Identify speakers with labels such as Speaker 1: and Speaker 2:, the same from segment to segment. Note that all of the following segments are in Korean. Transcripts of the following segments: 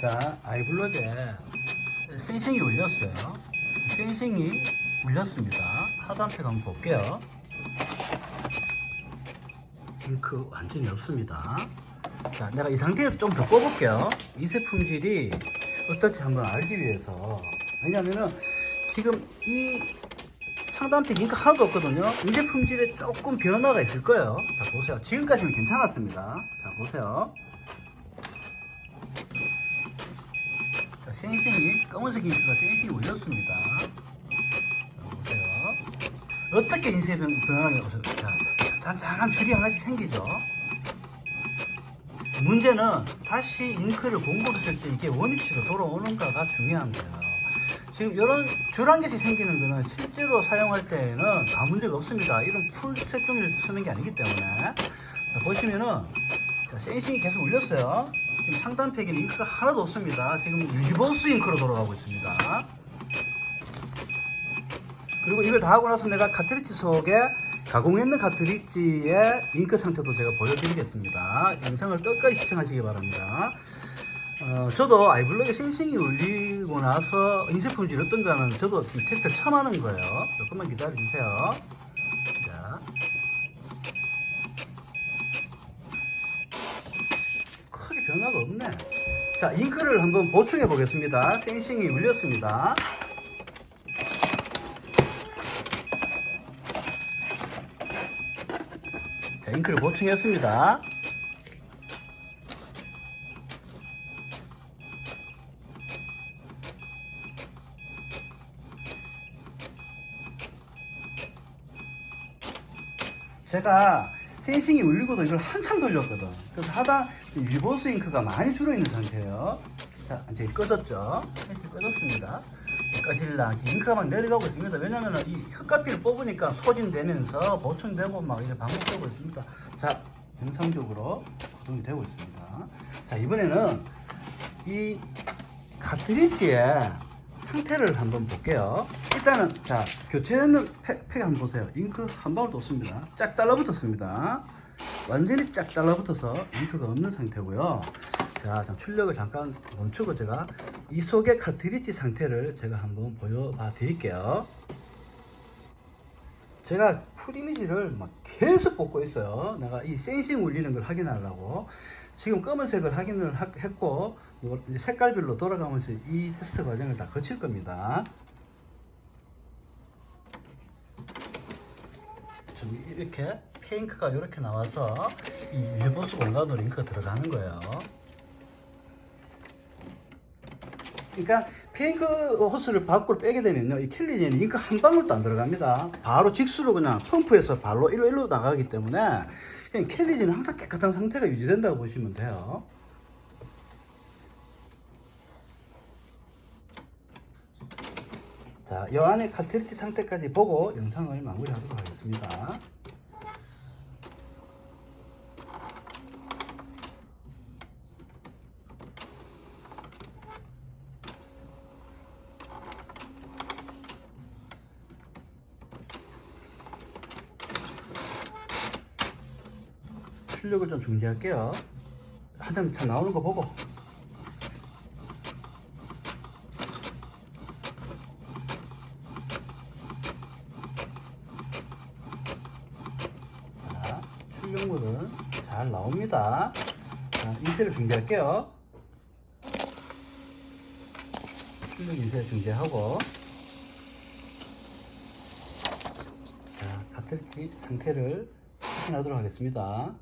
Speaker 1: 자, 아이블록에 싱싱이 울렸어요. 싱싱이 울렸습니다. 하단 팩 한번 볼게요. 잉크 완전히 없습니다. 자, 내가 이 상태에서 좀 더 뽑을게요. 이 제품질이 어떨지 한번 알기 위해서. 왜냐면은 지금 이 상단팩 잉크 하나도 없거든요. 이 제품질에 조금 변화가 있을 거예요. 자, 보세요. 지금까지는 괜찮았습니다. 자, 보세요. 자, 센싱이 검은색 잉크가 센싱이 올렸습니다. 자, 보세요. 어떻게 인쇄 변- 변화가 없어요? 자, 단단한 줄이 하나씩 생기죠. 문제는 다시 잉크를 공급했을 때 이게 원위치로 돌아오는가가 중요한데요. 지금 이런 줄 한 개씩 생기는 거는 실제로 사용할 때는 아무 문제가 없습니다. 이런 풀 색종이를 쓰는 게 아니기 때문에. 자, 보시면은 자, 센싱이 계속 울렸어요. 지금 상단팩에는 잉크가 하나도 없습니다. 지금 유니버스 잉크로 돌아가고 있습니다. 그리고 이걸 다 하고 나서 내가 카트리지 속에 가공했는 카트리지의 잉크 상태도 제가 보여드리겠습니다. 영상을 끝까지 시청하시기 바랍니다. 어, 저도 아이블록에 싱싱이 울리고 나서 인쇄품질 어떤가는 저도 지금 테스트를 처음 하는 거예요. 조금만 기다려주세요. 자. 크게 변화가 없네. 자, 잉크를 한번 보충해 보겠습니다. 싱싱이 울렸습니다. 자, 잉크를 보충했습니다. 제가 센싱이 울리고도 이걸 한참 돌렸거든. 그래서 하다 리버스 잉크가 많이 줄어있는 상태예요. 자, 이제 꺼졌죠? 이렇게 꺼졌습니다. 꺼질라. 잉크가 막 내려가고 있습니다. 왜냐면 이 흙가피를 뽑으니까 소진되면서 보충되고 막 이제 반복되고 있습니다. 자, 정상적으로 구동이 되고 있습니다. 자, 이번에는 이 카트리지의 상태를 한번 볼게요. 일단은 자 교체하는 팩, 팩 한번 보세요. 잉크 한 방울도 없습니다. 쫙 달라붙었습니다. 완전히 쫙 달라붙어서 잉크가 없는 상태고요. 자, 잠 출력을 잠깐 멈추고 제가 이 속의 카트리지 상태를 제가 한번 보여 봐 드릴게요. 제가 풀 이미지를 막 계속 뽑고 있어요. 내가 이 센싱 울리는 걸 확인하려고. 지금 검은색을 확인을 하- 했고, 이제 색깔별로 돌아가면서 이 테스트 과정을 다 거칠 겁니다. 지금 이렇게 페인크가 이렇게 나와서 이 일보스 공간으로 잉크가 들어가는 거예요. 그러니까 페인크 호스를 밖으로 빼게 되면요 이 캘리지에는 잉크 한 방울도 안 들어갑니다 바로 직수로 그냥 펌프에서 발로 일로 일로 나가기 때문에 그냥 캘리지는 항상 깨끗한 상태가 유지된다고 보시면 돼요 자, 이 안에 카트리지 상태까지 보고 영상을 마무리하도록 하겠습니다. 출력을 좀 중지할게요. 한장 잘 나오는 거 보고. 자, 출력물은 잘 나옵니다. 자, 인쇄를 중지할게요. 출력 인쇄 중지하고. 자, 카트리지 상태를 확인하도록 하겠습니다.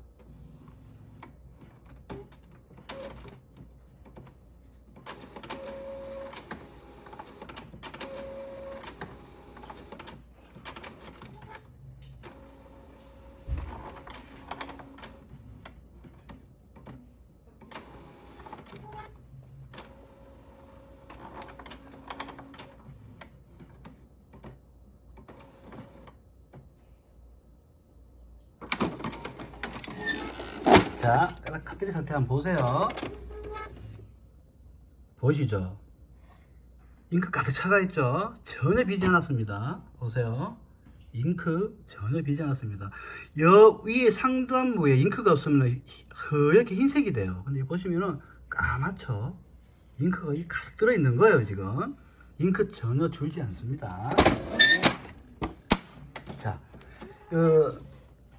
Speaker 1: 자, 카트리 상태 한번 보세요. 보시죠. 잉크 가득 차가 있죠? 전혀 비지 않았습니다. 보세요. 잉크 전혀 비지 않았습니다. 여 위에 상단부에 잉크가 없으면 허옇게 흰색이 돼요. 근데 보시면은 까맣죠? 잉크가 이 가득 들어있는 거예요, 지금. 잉크 전혀 줄지 않습니다. 자, 어,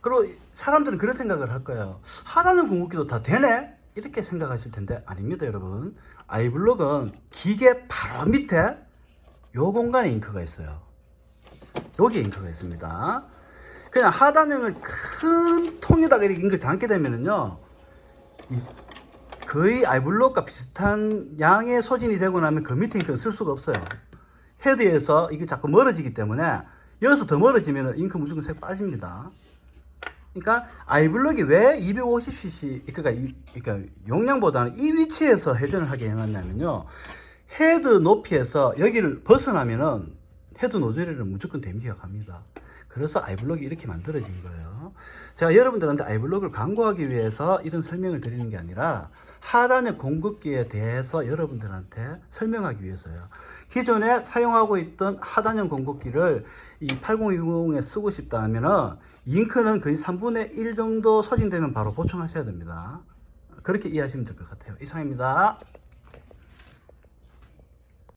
Speaker 1: 그리고 사람들은 그런 생각을 할 거예요. 하단용 공급기도 다 되네? 이렇게 생각하실 텐데, 아닙니다, 여러분. 아이블록은 기계 바로 밑에 요 공간에 잉크가 있어요. 여기 잉크가 있습니다. 그냥 하단용을 큰 통에다가 이렇게 잉크를 담게 되면은요, 이 거의 아이블록과 비슷한 양의 소진이 되고 나면 그 밑에 잉크는 쓸 수가 없어요. 헤드에서 이게 자꾸 멀어지기 때문에 여기서 더 멀어지면 잉크 무조건 색 빠집니다. 그러니까 아이블록이 왜 250cc 그러니까, 이- 그러니까 용량보다는 이 위치에서 회전을 하게 해놨냐면요. 헤드 높이에서 여기를 벗어나면은 헤드 노즐에는 무조건 데미지가 갑니다. 그래서 아이블록이 이렇게 만들어진 거예요. 제가 여러분들한테 아이블록을 광고하기 위해서 이런 설명을 드리는 게 아니라 하단의 공급기에 대해서 여러분들한테 설명하기 위해서요. 기존에 사용하고 있던 하단형 공급기를 이 8020에 쓰고 싶다 하면은 잉크는 거의 3분의 1 정도 소진되면 바로 보충하셔야 됩니다. 그렇게 이해하시면 될 것 같아요. 이상입니다.